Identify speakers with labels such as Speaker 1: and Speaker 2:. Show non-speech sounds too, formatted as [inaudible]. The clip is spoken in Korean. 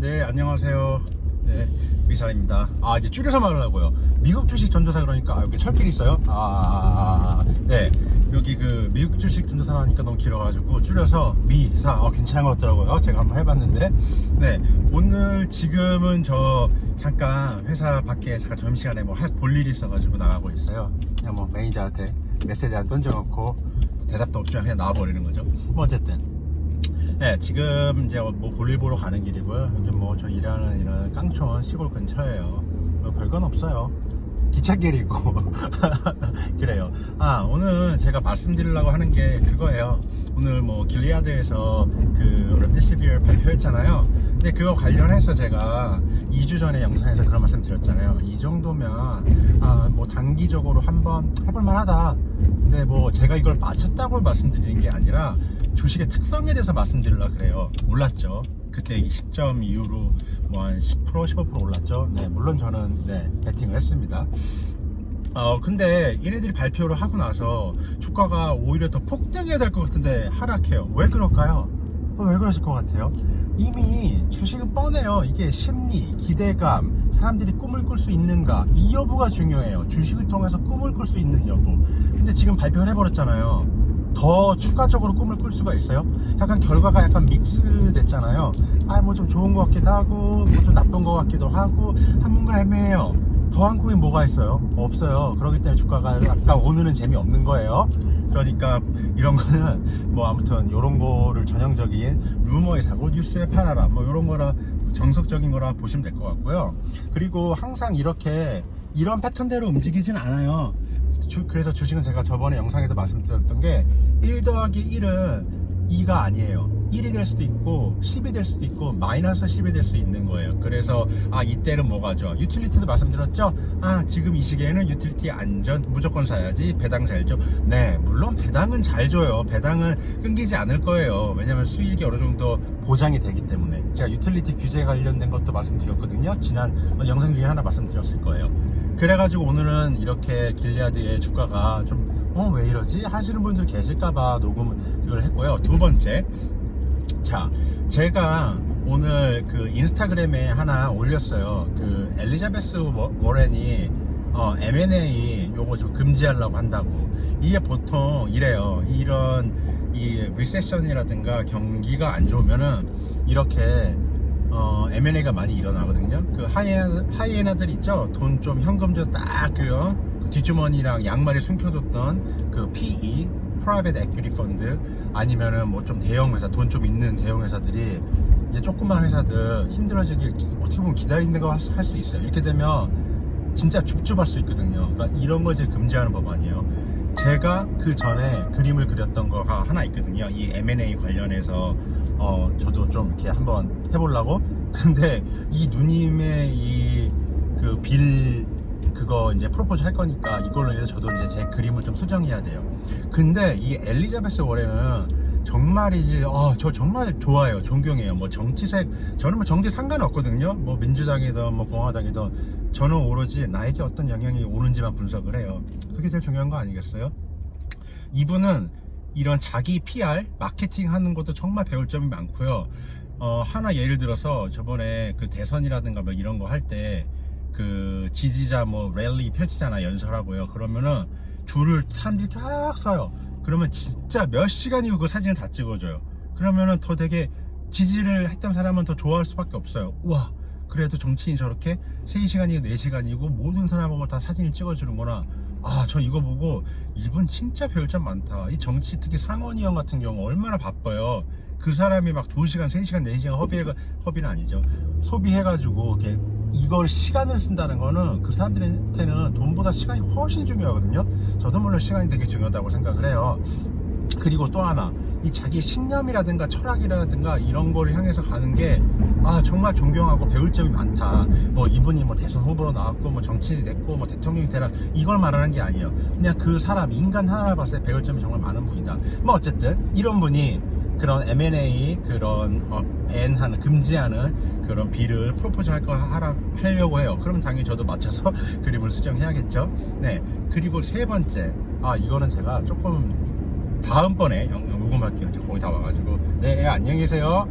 Speaker 1: 네, 안녕하세요. 네, 미사입니다. 아, 이제 줄여서 말하려고요. 미국 주식 전도사 그러니까, 아, 여기 철길이 있어요? 아, 네. 여기 그 미국 주식 전도사 하니까 너무 길어가지고 줄여서 미사, 어, 괜찮은 것 같더라고요. 제가 한번 해봤는데. 네, 오늘 지금은 저 잠깐 회사 밖에 잠깐 점심시간에 뭐할볼 일이 있어가지고 나가고 있어요. 그냥 뭐 매니저한테 메시지 안 던져놓고 대답도 없이 그냥 나와버리는 거죠. 뭐 어쨌든. 네, 지금 이제 뭐 볼일 보러 가는 길이고요. 여기 뭐 저 일하는 이런 깡촌 시골 근처예요. 뭐 별건 없어요. 기찻길이 있고 [laughs] 그래요. 아 오늘 제가 말씀드리려고 하는 게 그거예요. 오늘 뭐 길리아드에서 그 렘데시비얼 발표했잖아요. 근데 그거 관련해서 제가 2주 전에 영상에서 그런 말씀 드렸잖아요. 이 정도면 아 뭐 단기적으로 한번 해볼 만하다. 근데 뭐 제가 이걸 맞췄다고 말씀드리는 게 아니라 주식의 특성에 대해서 말씀드리려 그래요. 올랐죠. 그때 이 10점 이후로 뭐 한 10% 15% 올랐죠. 네, 물론 저는 네, 베팅을 했습니다. 어, 근데 얘네들이 발표를 하고 나서 주가가 오히려 더 폭등해야 될 것 같은데 하락해요. 왜 그럴까요? 어, 왜 그러실 것 같아요? 이미 주식은 뻔해요. 이게 심리, 기대감, 사람들이 꿈을 꿀 수 있는가 이 여부가 중요해요. 주식을 통해서 꿈을 꿀 수 있는 여부. 근데 지금 발표를 해버렸잖아요. 더 추가적으로 꿈을 꿀 수가 있어요? 약간 결과가 약간 믹스 됐잖아요. 아, 뭐 좀 좋은 것 같기도 하고, 뭐 좀 나쁜 것 같기도 하고, 한 뭔가 애매해요. 더한 꿈이 뭐가 있어요? 없어요. 그렇기 때문에 주가가 아까 오늘은 재미없는 거예요. 그러니까 이런 거는 뭐 아무튼 이런 거를 전형적인 루머의 사고 뉴스에 팔아라 뭐 이런 거라 정석적인 거라 보시면 될 것 같고요. 그리고 항상 이렇게 이런 패턴대로 움직이진 않아요. 주- 그래서 주식은 제가 저번에 영상에도 말씀드렸던 게 1 더하기 1은 2가 아니에요. 1이 될 수도 있고 10이 될 수도 있고 마이너스 10이 될 수 있는 거예요. 그래서 아 이때는 뭐가죠? 유틸리티도 말씀드렸죠? 아 지금 이 시기에는 유틸리티 안전 무조건 사야지 배당 잘 줘. 네 물론 배당은 잘 줘요. 배당은 끊기지 않을 거예요. 왜냐면 수익이 어느 정도 보장이 되기 때문에 제가 유틸리티 규제 관련된 것도 말씀드렸거든요. 지난 영상 중에 하나 말씀드렸을 거예요. 그래가지고 오늘은 이렇게 길리아드의 주가가 좀 어 왜 이러지 하시는 분들 계실까봐 녹음을 했고요. 두 번째 자, 제가 오늘 그 인스타그램에 하나 올렸어요. 그 엘리자베스 워- 워렌이 어, M&A 요거 좀 금지하려고 한다고. 이게 보통 이래요. 이런 이 리세션이라든가 경기가 안 좋으면은 이렇게 어, M&A가 많이 일어나거든요. 그 하이에나, 하이에나들 있죠? 돈 좀 현금 좀딱그 어? 뒷주머니랑 양말에 숨겨뒀던 그 PE, Private Equity Fund 아니면은 뭐 좀 대형 회사, 돈 좀 있는 대형 회사들이 이제 조그만 회사들 힘들어지길 어떻게 보면 기다리는 거 할 수 있어요. 이렇게 되면 진짜 줍줍할 수 있거든요. 그러니까 이런 걸 이제 금지하는 법안이에요. 제가 그 전에 그림을 그렸던 거가 하나 있거든요. 이 M&A 관련해서 어 저도 좀 이렇게 한번 해보려고. 근데 이 누님의 이 그빌 그거 이제 프로포즈 할 거니까 이걸로 인해서 저도 이제 제 그림을 좀 수정해야 돼요. 근데 이 엘리자베스 워렌은 정말이지 어, 저 정말 좋아요. 존경해요. 뭐 정치색 저는 뭐 정치 상관없거든요. 뭐 민주당이든 뭐 공화당이든 저는 오로지 나에게 어떤 영향이 오는지만 분석을 해요. 그게 제일 중요한 거 아니겠어요? 이분은 이런 자기 PR 마케팅 하는 것도 정말 배울 점이 많고요. 어, 하나 예를 들어서 저번에 그 대선이라든가 뭐 이런 거 할 때 그 지지자 뭐 랠리 펼치잖아 연설하고요. 그러면은 줄을 사람들이 쫙 서요. 그러면 진짜 몇 시간이고 그 사진을 다 찍어줘요. 그러면은 더 되게 지지를 했던 사람은 더 좋아할 수밖에 없어요. 우와 그래도 정치인 저렇게 3시간이고 4시간이고 모든 사람하고 다 사진을 찍어주는구나. 아 저 이거 보고 이분 진짜 배울 점 많다. 이 정치 특히 상원의 형 같은 경우 얼마나 바빠요. 그 사람이 막 2시간 3시간 4시간 허비해 허비는 아니죠. 소비해 가지고 이렇게 이걸 시간을 쓴다는 거는 그 사람들한테는 돈보다 시간이 훨씬 중요하거든요. 저도 물론 시간이 되게 중요하다고 생각을 해요. 그리고 또 하나 이 자기 신념이라든가 철학이라든가 이런 거를 향해서 가는 게 아 정말 존경하고 배울 점이 많다. 뭐 이분이 뭐 대선 후보로 나왔고 뭐 정치인이 됐고 뭐 대통령이 되라 이걸 말하는 게 아니에요. 그냥 그 사람 인간 하나 봤을 때 배울 점이 정말 많은 분이다. 뭐 어쨌든 이런 분이 그런 M&A 그런 어, 밴하는 금지하는 그런 비를 프로포즈 할 거 하라 하려고 해요. 그럼 당연히 저도 맞춰서 [laughs] 그림을 수정해야겠죠. 네. 그리고 세 번째 아 이거는 제가 조금 다음번에 영- 녹음할게요. 거의 다 와가지고 네 안녕히 계세요.